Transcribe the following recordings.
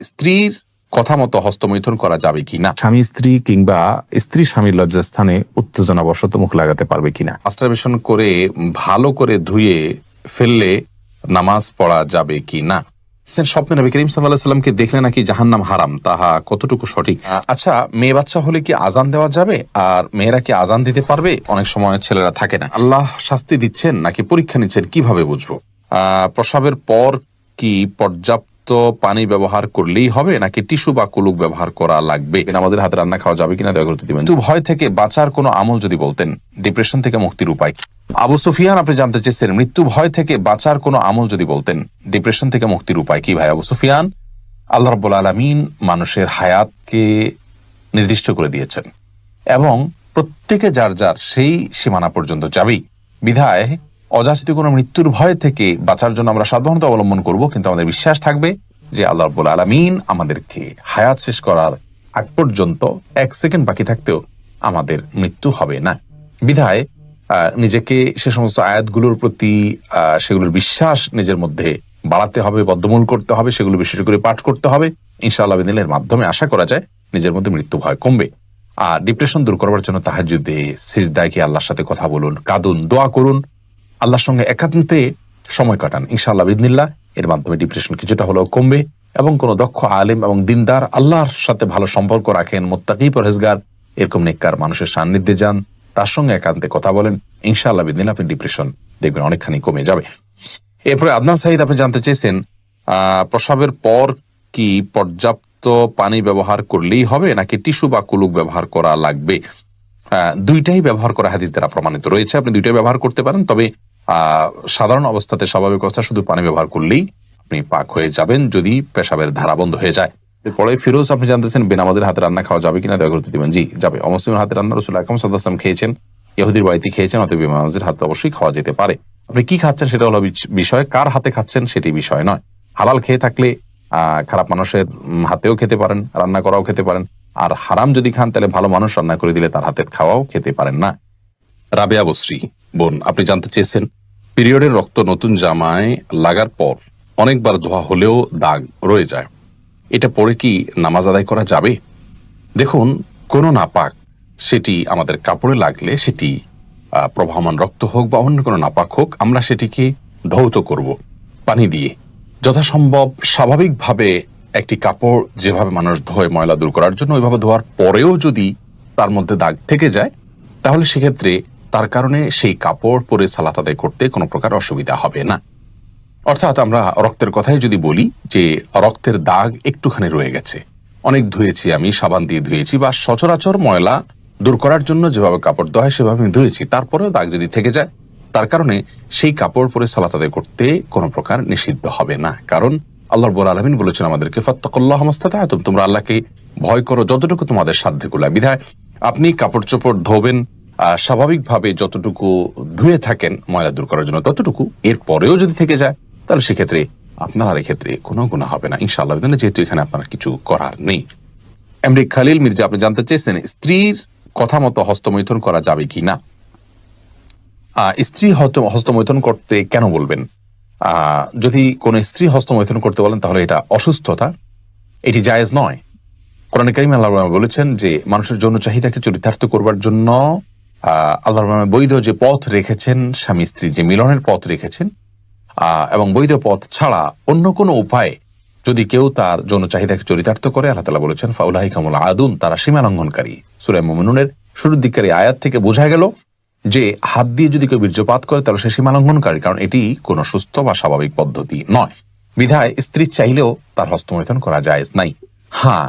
স্ত্রীর কথা মতো হস্তমৈথুন করা যাবে কিনা? স্বামী স্ত্রী কিংবা স্ত্রী স্বামীর লজ্জাস্থানে উত্তেজনা বশত মুখ লাগাতে পারবে কিনা? মাস্টারবেশন করে ভালো করে ধুয়ে ফেললে নামাজ পড়া যাবে কি না স্বপ্নে নবী করিম সাল্লাহ সাল্লামকে দেখলে নাকি জাহান্নাম হারাম তাহা কতটুকু সঠিক? আচ্ছা মেয়ে বাচ্চা হলে কি আজান দেওয়া যাবে? আর মেয়েরা কি আজান দিতে পারবে? অনেক সময় ছেলেরা থাকে না। আল্লাহ শাস্তি দিচ্ছেন নাকি পরীক্ষা নিচ্ছেন কীভাবে বুঝব? আহ, প্রসাবের পর কি পর্যাপ্ত পানি ব্যবহার করলেই হবে, নাকি টিস্যু বা কুলুক ব্যবহার করা লাগবে? আমাদের হাতে রান্না খাওয়া যাবে কিনা দয়া করে দিবেন। কিন্তু ভয় থেকে বাঁচার কোনো আমল যদি বলতেন ডিপ্রেশন থেকে মুক্তির উপায়। আবু সুফিয়ান, আপনি জানতে চেয়েছেন, মৃত্যু ভয় থেকে বাঁচার কোনো আমল যদি বলতেন ডিপ্রেশন থেকে মুক্তির উপায় কি ভাই আবু সুফিয়ান? আল্লাহ রব্বুল আলমিন মানুষের হায়াতকে নির্দিষ্ট করে দিয়েছেন এবং প্রত্যেকে যার যার সেই সীমানা পর্যন্ত যাবেই। বিধায় অযাচিত কোনো মৃত্যুর ভয় থেকে বাঁচার জন্য আমরা সাবধানতা অবলম্বন করব, কিন্তু আমাদের বিশ্বাস থাকবে যে আল্লাহ রব্বুল আলমিন আমাদেরকে হায়াত শেষ করার আগ পর্যন্ত এক সেকেন্ড বাকি থাকতেও আমাদের মৃত্যু হবে না। বিধায় নিজেকে সে সমস্ত আয়াতগুলোর প্রতি সেগুলোর বিশ্বাস নিজের মধ্যে বাড়াতে হবে, বদ্ধমূল করতে হবে, সেগুলো বিশেষ করে পাঠ করতে হবে। ইনশাআল্লাহ বিদিনের মাধ্যমে আশা করা যায় নিজের মধ্যে মৃত্যু ভয় কমবে। আর ডিপ্রেশন দূর করবার জন্য তাহাজুদে সিজদায় কি আল্লাহর সাথে কথা বলুন, কাঁদুন, দোয়া করুন আল্লাহর সঙ্গে একান্তে সময় কাটান। ইনশাআল্লাহ বিদিনিল্লাহ এর মাধ্যমে ডিপ্রেশন কিছুটা হলেও কমবে এবং কোনো দক্ষ আলেম এবং দিনদার আল্লাহর সাথে ভালো সম্পর্ক রাখেন, মোত্তাকি পরহেজগার, এরকম নেককার মানুষের সান্নিধ্যে যান, তার সঙ্গে একান্তে কথা বলেন, ইনশাআল্লাহ বিদিন আপনি ডিপ্রেশন দেখবেন অনেকখানি কমে যাবে। এরপরে আদনান সাহিদ আপনি জানতে চেয়েছেন প্রসাবের পর কি পর্যাপ্ত পানি ব্যবহার করলেই হবে নাকি টিস্যু বা কুলুক ব্যবহার করা লাগবে? দুইটাই ব্যবহার করা হাদিস দ্বারা প্রমাণিত রয়েছে, আপনি দুইটাই ব্যবহার করতে পারেন, তবে সাধারণ অবস্থাতে স্বাভাবিক অবস্থা, শুধু পানি ব্যবহার করলেই আপনি পাক হয়ে যাবেন যদি পেশাবের ধারা বন্ধ হয়ে যায়। এরপরে ফিরোজ, আপনি জানতেছেন বেনামাজের হাতে রান্না খাওয়া যাবে কিনা? দয়া করতে দিবেন জি, যাবে। অমুসলিমের হাতে রান্না রসুল আকরম সাদাম খেয়েছেন, ইহুদির বাড়িতে খেয়েছেন, অতএব বেনামাজের হাতে অবশ্যই খাওয়া যেতে পারে। আপনি কি খাচ্ছেন সেটা হলো বিষয়, কার হাতে খাচ্ছেন সেটি বিষয় নয়। হালাল খেয়ে থাকলে খারাপ মানুষের হাতেও খেতে পারেন, রান্না করাও খেতে পারেন। আর হারাম যদি খান, তাহলে ভালো মানুষ রান্না করে দিলে তার হাতে খাওয়াও খেতে পারেন না। রাবেয়া বশ্রী বোন, আপনি জানতে চেয়েছেন পিরিয়ডের রক্ত নতুন জামায় লাগার পর অনেকবার ধোয়া হলেও দাগ রয়ে যায়। এটা পরে কি নামাজ আদায় করা যাবে? দেখুন, কোনো নাপাক সেটি আমাদের কাপড়ে লাগলে সেটি প্রবাহমান রক্ত হোক বা অন্য কোনো নাপাক হোক, আমরা সেটিকে ধৌত করব, পানি দিয়ে। যথাসম্ভব স্বাভাবিকভাবে একটি কাপড় যেভাবে মানুষ ধোয় ময়লা দূর করার জন্য, ওইভাবে ধোয়ার পরেও যদি তার মধ্যে দাগ থেকে যায়, তাহলে সেক্ষেত্রে তার কারণে সেই কাপড় পরে সালাত আদায় করতে কোনো প্রকার অসুবিধা হবে না। অর্থাৎ আমরা রক্তের কথাই যদি বলি যে রক্তের দাগ একটুখানি রয়ে গেছে। অনেক ধুয়েছি আমি, সাবান দিয়ে ধুয়েছি বা সচরাচর ময়লা দূর করার জন্য যেভাবে কাপড় ধোয়া হয় সেভাবে আমি ধুয়েছি, তারপরেও দাগ যদি থেকে যায়, তার কারণে সেই কাপড় পরে সালাত আদায় করতে কোনো প্রকার নিষিদ্ধ হবে না। কারণ আল্লাহ বল আলমিন বলেছেন আমাদেরকে, ফত্তাকল্লাহ মাস্তাতা তোমরা আল্লাহকে ভয় করো যতটুকু তোমাদের সাধ্যে কুলায় বিধায় আপনি কাপড় চোপড় ধোবেন স্বাভাবিকভাবে যতটুকু ধুয়ে থাকেন ময়লা দূর করার জন্য ততটুকু এর পরেও যদি থেকে যায়, তাহলে সেক্ষেত্রে আপনার আর এক্ষেত্রে কোনো গুণা হবে না। ইনশাআল্লাহ যেহেতু এখানে আপনার কিছু করার নেই। এমনি খালিল মির্জা, আপনি জানতে চেয়েছেন, স্ত্রীর কথা মতো হস্তমৈথন করা যাবে কি না? স্ত্রী হস্তমৈথুন করতে কেন বলবেন? যদি কোন স্ত্রী হস্তমৈথন করতে বলেন, তাহলে এটা অসুস্থতা। এটি জায়েজ নয়। কোরআন করিম আল্লাহ বলেছেন যে, মানুষের যৌন চাহিদাকে চরিতার্থ করবার জন্য আল্লাহ বৈধ যে পথ রেখেছেন স্বামী স্ত্রীর যে মিলনের পথ রেখেছেন এবং বৈধ পথ ছাড়া অন্য কোনো উপায়ে যদি কেউ তার যৌন চাহিদাকে চরিতার্থ করে, আল্লাহ তালা বলেছেন ফাউলাহি কামুল আদুন, তারা সীমা লঙ্ঘনকারী সুরে মোমিনুনের শুরুর দিককারী আয়াত থেকে বোঝা গেল যে হাত দিয়ে যদি কেউ বীর্যপাত করে, তাহলে সে সীমা লঙ্ঘনকারী কারণ এটি কোনো সুস্থ বা স্বাভাবিক পদ্ধতি নয়। বিধায় স্ত্রী চাইলেও তার হস্তমৈথন করা যায় নাই। হ্যাঁ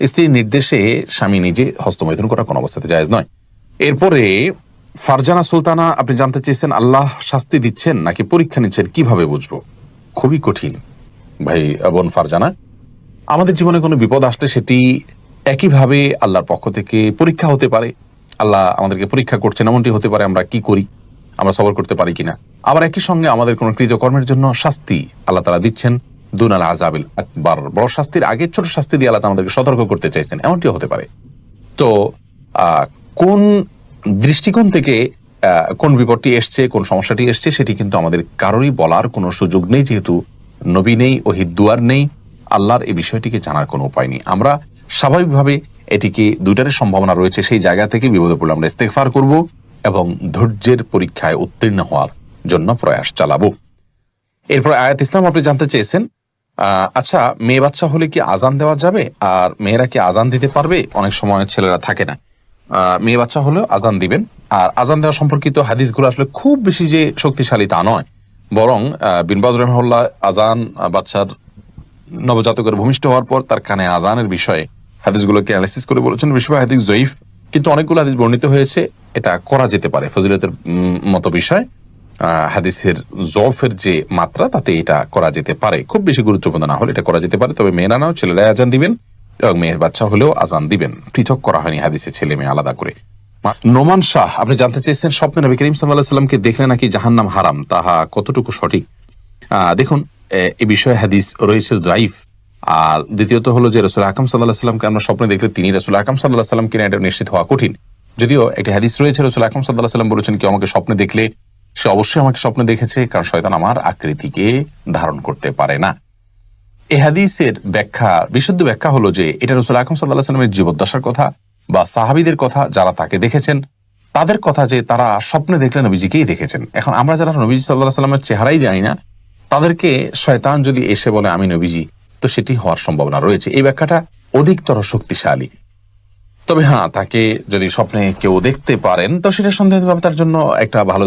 স্ত্রীর নির্দেশে স্বামী নিজে হস্তমৈথুন করা কোনো অবস্থাতে জায়েজ নয়। এরপরে ফারজানা সুলতানা, আপনি জানতে চেয়েছেন আল্লাহ শাস্তি দিচ্ছেন নাকি পরীক্ষা নিচ্ছেন, কীভাবে বুঝব? খুবই কঠিন। ভাই, বোন ফারজানা, আমাদের জীবনে কোনো বিপদ আসলে সেটি একইভাবে আল্লাহর পক্ষ থেকে পরীক্ষা হতে পারে। আল্লাহ আমাদেরকে পরীক্ষা করছেন, এমনটি হতে পারে আমরা কি করি, আমরা সবর করতে পারি কিনা। আবার একই সঙ্গে আমাদের কোনো কৃতকর্মের জন্য শাস্তি আল্লাহ তারা দিচ্ছেন। দুনাল আজাবিল আকবার। বড় শাস্তির আগে ছোট শাস্তি দিয়ে আল্লাহ আমাদেরকে সতর্ক করতে চাইছেন, এমনটিও হতে পারে। তো কোন দৃষ্টিকোণ থেকে কোন বিপদটি এসছে, কোন সমস্যাটি এসছে, সেটি কিন্তু আমাদের কারোরই বলার কোনো সুযোগ নেই, যেহেতু নবী নেই ওহিদুয়ার নেই। আল্লাহর এই বিষয়টিকে জানার কোনো উপায় নেই। আমরা স্বাভাবিকভাবে এটিকে দুইটারই সম্ভাবনা রয়েছে, সেই জায়গা থেকে বিপদে পড়লে আমরা ইস্তেগফার করব এবং ধৈর্যের পরীক্ষায় উত্তীর্ণ হওয়ার জন্য প্রয়াস চালাবো। এরপর আয়াত ইসলাম আপনি জানতে চেয়েছেন আচ্ছা মেয়ে বাচ্চা হলে কি আজান দেওয়া যাবে? আর মেয়েরা কি আজান দিতে পারবে? অনেক সময় ছেলেরা থাকে না। মেয়ে বাচ্চা হলেও আজান দিবেন। আর আজান দেওয়া সম্পর্কিত হাদিসগুলো আসলে খুব বেশি যে শক্তিশালী তা নয়। বরং বিনবাজ রহমল্লা আজান বাচ্চার নবজাতকের ভূমিষ্ঠ হওয়ার পর তার কানে আজানের বিষয়ে হাদিসগুলোকে অ্যানালিসিস করে বলেছেন। বেশিরভাগ হাদিস জয়ীফ। কিন্তু অনেকগুলো হাদিস বর্ণিত হয়েছে। এটা করা যেতে পারে, ফজিলতের মতো বিষয়। হাদিসের জফের যে মাত্রা, তাতে এটা করা যেতে পারে। খুব বেশি গুরুত্বপূর্ণ না হলে এটা করা যেতে পারে, তবে মেয়েরা নাও, ছেলেরা আজান দিবেন, এবং মেয়ের বাচ্চা হলেও আজান দিবেন। পৃথক করা হয়নি হাদিসের ছেলে মেয়ে আলাদা করে। নোমান শাহ, আপনি জানতে চেয়েছেন স্বপ্নে নবী করিম সাল্লাহ সাল্লামকে দেখলে নাকি জাহান্নাম হারাম, তাহা কতটুকু সঠিক? দেখুন, এ- বিষয়ে হাদিস রয়েছে দাইফ। আর দ্বিতীয়ত হলো যে রসুল আকাম সাল্লাহ সাল্লামকে আমরা স্বপ্নে দেখলে তিনি রসুল আকাম সাল্লাহ সাল্লাম কিনা এটা নিশ্চিত হওয়া কঠিন। যদিও একটি হাদিস রয়েছে, রসুল আকাম সাল্লাহ সাল্লাম বলেছেন কি আমাকে স্বপ্নে দেখলে সে অবশ্যই আমাকে স্বপ্নে দেখেছে, কারণ শয়তান আমার আকৃতিকে ধারণ করতে পারে না। এ হাদিসের ব্যাখ্যা, বিশুদ্ধ ব্যাখ্যা হলো যে, এটা রসুল আকরম সাল্লাহ সাল্লামের জীবদ্দশার কথা বা সাহাবিদের কথা যারা তাকে দেখেছেন, তাদের কথা যে তারা স্বপ্নে দেখলে নবীজিকেই দেখেছেন। এখন আমরা যারা নবীজি সাল্লাহ সাল্লামের চেহারাই জানি না, তাদেরকে শয়তান যদি এসে বলে, আমি নবীজি, তো সেটি হওয়ার সম্ভাবনা রয়েছে। এই ব্যাখ্যাটা অধিকতর শক্তিশালী। তবে হ্যাঁ তাকে যদি স্বপ্নে কেউ দেখতে পারেন, তো সেটা সন্দেহভাবে তার জন্য একটা ভালো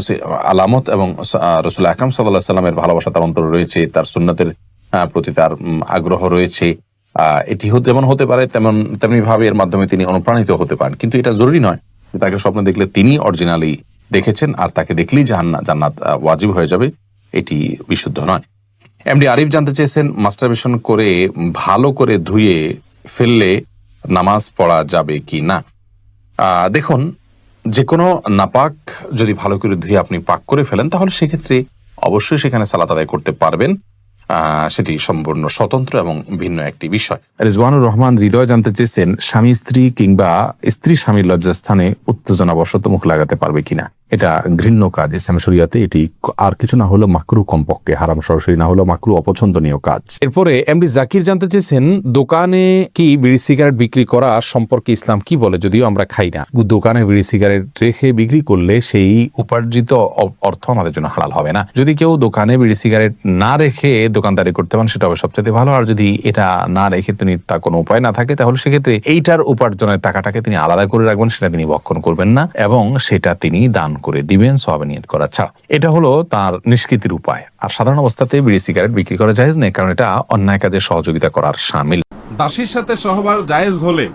আলামত এবং রসুল আকরাম সাল্লাহ সাল্লামের ভালোবাসা তার অন্তরে রয়েছে, তার সুন্নতের প্রতি তার আগ্রহ রয়েছে। এটি যেমন হতে পারে, তেমন তেমনি ভাবে এর মাধ্যমে তিনি অনুপ্রাণিত হতে পারেন। কিন্তু এটা জরুরি নয় তাকে স্বপ্ন দেখলে তিনি অরিজিনালি দেখেছেন আর তাকে দেখলেই জাহান্নাত জান্নাত ওয়াজিব হয়ে যাবে, এটি বিশুদ্ধ নয়। এমডি আরিফ জানতে চেয়েছেন মাস্টারবেশন করে, ভালো করে ধুয়ে ফেললে নামাজ পড়া যাবে কি না? দেখুন যে কোনো নাপাক যদি ভালো করে ধুয়ে আপনি পাক করে ফেলেন, তাহলে সেক্ষেত্রে অবশ্যই সেখানে সালাত আদায় করতে পারবেন। সেটি সম্পূর্ণ স্বতন্ত্র এবং ভিন্ন একটি বিষয়। রিজওয়ানুর রহমান হৃদয় জানতে চেয়েছেন, স্বামী স্ত্রী কিংবা স্ত্রী স্বামীর লজ্জাস্থানে উত্তেজনা বশত মুখ লাগাতে পারবে কিনা। এটা ঘৃণ্য কাজ, ইসলাম শরিয়াতে এটি আর কিছু না হলো মাকরু কমপক্ষে, হারাম সরাসরি না হলো মাকরু অপছন্দনীয় কাজ। এরপরে এমডি জাকির জানতে চেয়েছেন, দোকানে কি বিড়ি সিগারেট বিক্রি করা সম্পর্কে ইসলাম কি বলে? যদিও আমরা খাই না। দোকানে বিড়ি সিগারেট রেখে বিক্রি করলে সেই উপার্জিত অর্থ আমাদের জন্য হালাল হবে না। যদি কেউ দোকানে বিড়ি সিগারেট না রেখে দোকানদারি করতে পারেন, সেটা হবে সবচেয়ে ভালো। আর যদি এটা না রেখে তিনি তা কোনো উপায় না থাকে, তাহলে সেক্ষেত্রে এইটার উপার্জনের টাকাটাকে তিনি আলাদা করে রাখবেন, সেটা তিনি বক্ষণ করবেন না। এবং সেটা তিনি দান করে দিবেন সবে নিয়ত করা ছাড়া। এটা হলো তার নিষ্কৃতির উপায়। আর সাধারণ অবস্থাতে বিড়ি, সিগারেট বিক্রি করা যায় নেই, কারণ এটা অন্যায় কাজে সহযোগিতা করার সামিল। দাসীর সাথে সহবাস জায়েজ হলে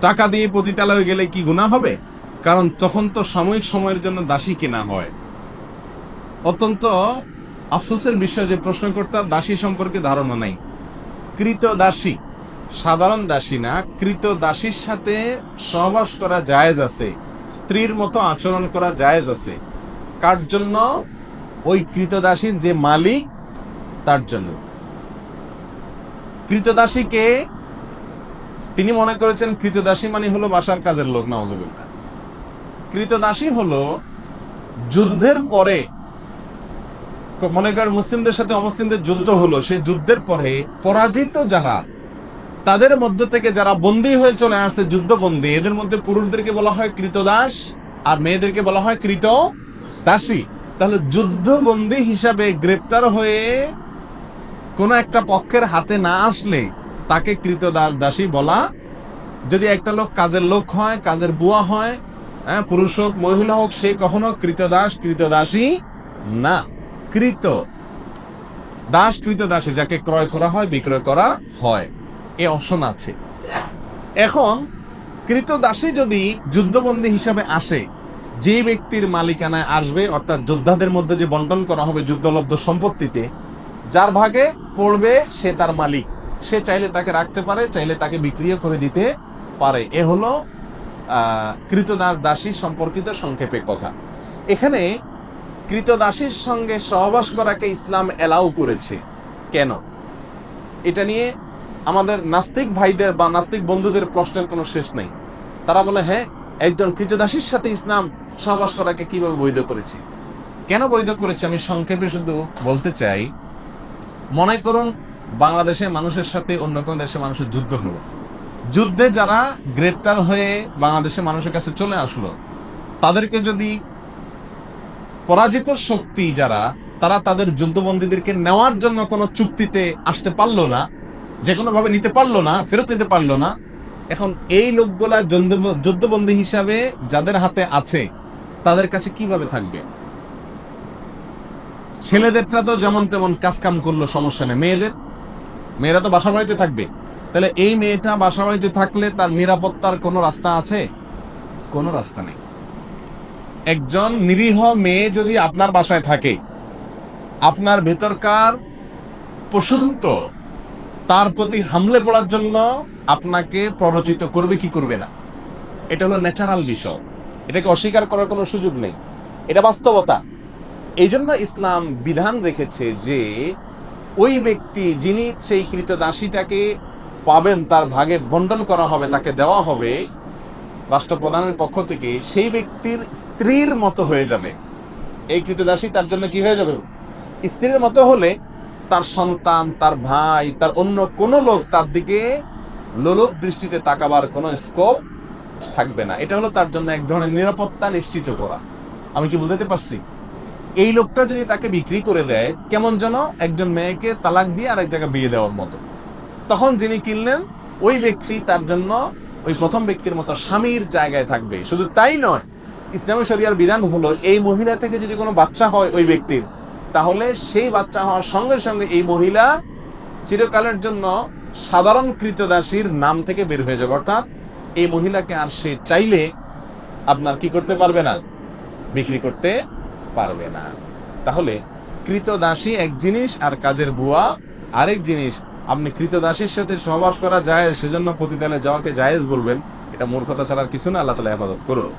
টাকা দিয়ে পতিতালয়ে গেলে কি গুণা হবে? কারণ তখন তো সাময়িক সময়ের জন্য দাসী কেনা হয়। অত্যন্ত আফসোসের বিষয় যে প্রশ্নকর্তার দাসী সম্পর্কে ধারণা নাই। কৃত দাসী, সাধারণ দাসী না, কৃত দাসীর সাথে সহবাস করা জায়েজ আছে। স্ত্রীর মতো আচরণ করা জায়েজ আছে। কার জন্য? ওই কৃতদাসীর যে মালিক, তার জন্য। কৃতদাসীকে তিনি মনে করেছেন কৃতদাসী মানে হলো বাসার কাজের লোক নওয়াজবিল্লাহ কৃতদাসী হলো যুদ্ধের পরে, মনে করেন মুসলিমদের সাথে অমুসলিমদের যুদ্ধ হলো, সেই যুদ্ধের পরে পরাজিত যারা তাদের মধ্য থেকে যারা বন্দী হয়ে চলে আসছে যুদ্ধবন্দী, এদের মধ্যে পুরুষদেরকে বলা হয় কৃতদাস আর মেয়েদেরকে বলা হয় কৃত দাসী। তাহলে যুদ্ধবন্দী হিসাবে গ্রেপ্তার হয়ে কোনো একটা পক্ষের হাতে না আসলে তাকে কৃতদাস দাসী বলা। যদি একটা লোক কাজের লোক হয়, কাজের বুয়া হয় হ্যাঁ পুরুষ হোক, মহিলা হোক, সে কখনো কৃতদাস কৃতদাসী না। কৃত দাস কৃতদাসী যাকে ক্রয় করা হয়, বিক্রয় করা হয়। এ অপশন আছে। এখন কৃতদাসী যদি যুদ্ধবন্দী হিসাবে আসে যে ব্যক্তির মালিকানায় আসবে, অর্থাৎ যোদ্ধাদের মধ্যে যে বন্টন করা হবে যুদ্ধলব্ধ সম্পত্তিতে, যার ভাগে পড়বে সে তার মালিক। সে চাইলে তাকে রাখতে পারে, চাইলে তাকে বিক্রিও করে দিতে পারে। এ হলো কৃতদাস দাসী সম্পর্কিত সংক্ষেপে কথা। এখানে কৃতদাসীর সঙ্গে সহবাস করাকে ইসলাম এলাও করেছে। কেন? এটা নিয়ে আমাদের নাস্তিক ভাইদের বা নাস্তিক বন্ধুদের প্রশ্নের কোনো শেষ নেই। তারা বলে হ্যাঁ একজন কৃতদাসীর সাথে ইসলাম সহবাস করাকে কীভাবে বৈধ করেছে? কেন বৈধ করেছি? আমি সংক্ষেপে শুধু বলতে চাই, মনে করুন বাংলাদেশে মানুষের সাথে অন্য কোনো দেশের মানুষের যুদ্ধ হলো। যুদ্ধে যারা গ্রেপ্তার হয়ে বাংলাদেশের মানুষের কাছে চলে আসলো, তাদেরকে যদি পরাজিত শক্তি যারা, তারা তাদের যুদ্ধবন্দীদেরকে নেওয়ার জন্য কোনো চুক্তিতে আসতে পারল না যে কোনো ভাবে নিতে পারল না, ফেরত নিতে পারল না। এখন এই লোকগুলা যুদ্ধ- যুদ্ধবন্দী হিসাবে যাদের হাতে আছে, তাদের কাছে কীভাবে থাকবে? ছেলেদেরটা তো যেমন তেমন কাজ কাম করল, সমস্যা নেই। মেয়েদের? মেয়েরা তো বাসা বাড়িতে থাকবে। তাহলে এই মেয়েটা বাসা বাড়িতে থাকলে তার নিরাপত্তার কোনো রাস্তা আছে? কোনো রাস্তা নেই। একজন নিরীহ মেয়ে যদি আপনার বাসায় থাকে, আপনার ভেতরকার পশুত্ব তার প্রতি হামলে পড়ার জন্য আপনাকে প্ররোচিত করবে কি করবে না। এটা হলো ন্যাচারাল বিষয়। এটাকে অস্বীকার করার কোনো সুযোগ নেই। এটা বাস্তবতা। এই জন্য ইসলাম বিধান রেখেছে যে, ওই ব্যক্তি যিনি সেই কৃতদাসীটাকে পাবেন, তার ভাগে বন্টন করা হবে, তাকে দেওয়া হবে, রাষ্ট্রপ্রধানের পক্ষ থেকে সেই ব্যক্তির স্ত্রীর মতো হয়ে যাবে। এই কৃতদাসী তার জন্য কি হয়ে যাবে? স্ত্রীর মতো হলে তার সন্তান, তার ভাই, তার অন্য কোনো লোক তার দিকে লোলক দৃষ্টিতে তাকাবার কোনো স্কোপ থাকবে না। এটা হলো তার জন্য এক ধরনের নিরাপত্তা নিশ্চিত করা। আমি কি বুঝাতে পারছি? এই লোকটা যদি তাকে বিক্রি করে দেয়, কেমন যেন একজন মেয়েকে তালাক দিয়ে আরেক জায়গায় বিয়ে দেওয়ার মতো। তখন যিনি কিনলেন, ওই ব্যক্তি তার জন্য ওই প্রথম ব্যক্তির মতো স্বামীর জায়গায় থাকবে। শুধু তাই নয়, ইসলামী শরিয়ার বিধান হলো, এই মহিলা থেকে যদি কোনো বাচ্চা হয় ওই ব্যক্তির তাহলে সেই বাচ্চা হওয়ার সঙ্গে সঙ্গে এই মহিলা চিরকালের জন্য সাধারণ কৃতদাসীর নাম থেকে বের হয়ে যাবে। অর্থাৎ এই মহিলাকে আর সে চাইলে আপনার কি করতে পারবে না? বিক্রি করতে পারবে না। তাহলে কৃতদাসী এক জিনিস আর কাজের বুয়া আরেক জিনিস। আপনি কৃতদাসীর সাথে সহবাস করা যায়, সেজন্য প্রতিদানে যাওয়াকে জায়েজ বলবেন। এটা মূর্খতা ছাড়ার কিছু না, আল্লাহ তালা হেফাজত করুন।